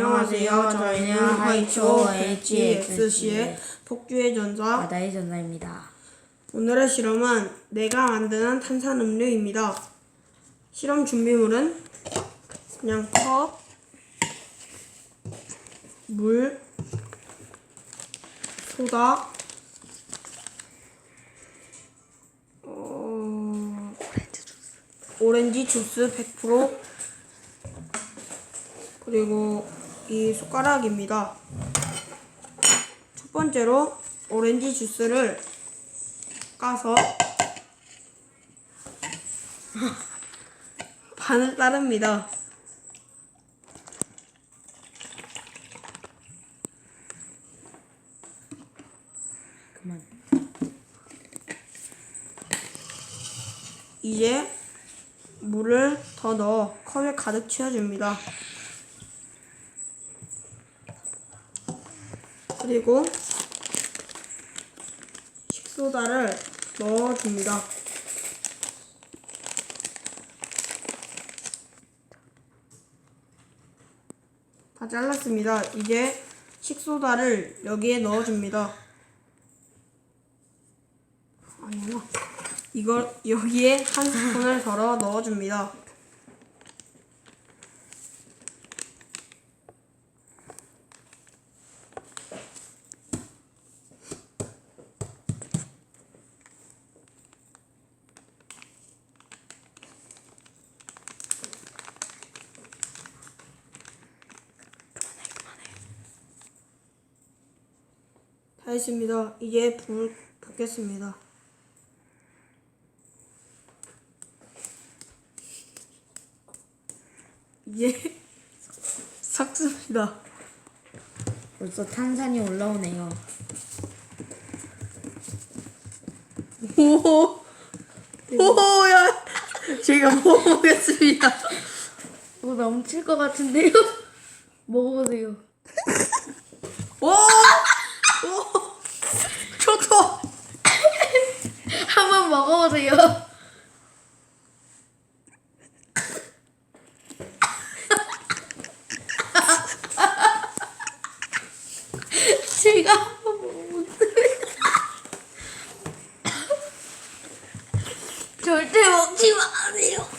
안녕하세요. 저희는 하이초 HXC의 폭주의 전자. 바다의 전사입니다. 오늘의 실험은 내가 만드는 탄산음료입니다. 실험 준비물은 그냥 컵, 물, 소다, 어, 오렌지 주스 100% 그리고 이 숟가락입니다. 첫 번째로 오렌지 주스를 까서 반을 따릅니다. 그만. 이제 물을 더 넣어 컵에 가득 채워줍니다. 그리고 식소다를 넣어줍니다. 다 잘랐습니다. 이제 식소다를 여기에 넣어줍니다. 아니구나. 이걸 여기에 한 스푼을 덜어 넣어줍니다. 다 했습니다. 이제 불 켜겠습니다. 이제 삭습니다. 벌써 탄산이 올라오네요. 오, 오야, 제가 먹어보겠습니다. 뭐 넘칠 것 같은데요? 먹어보세요. 어서오세요. 제가 절대 먹지 마세요.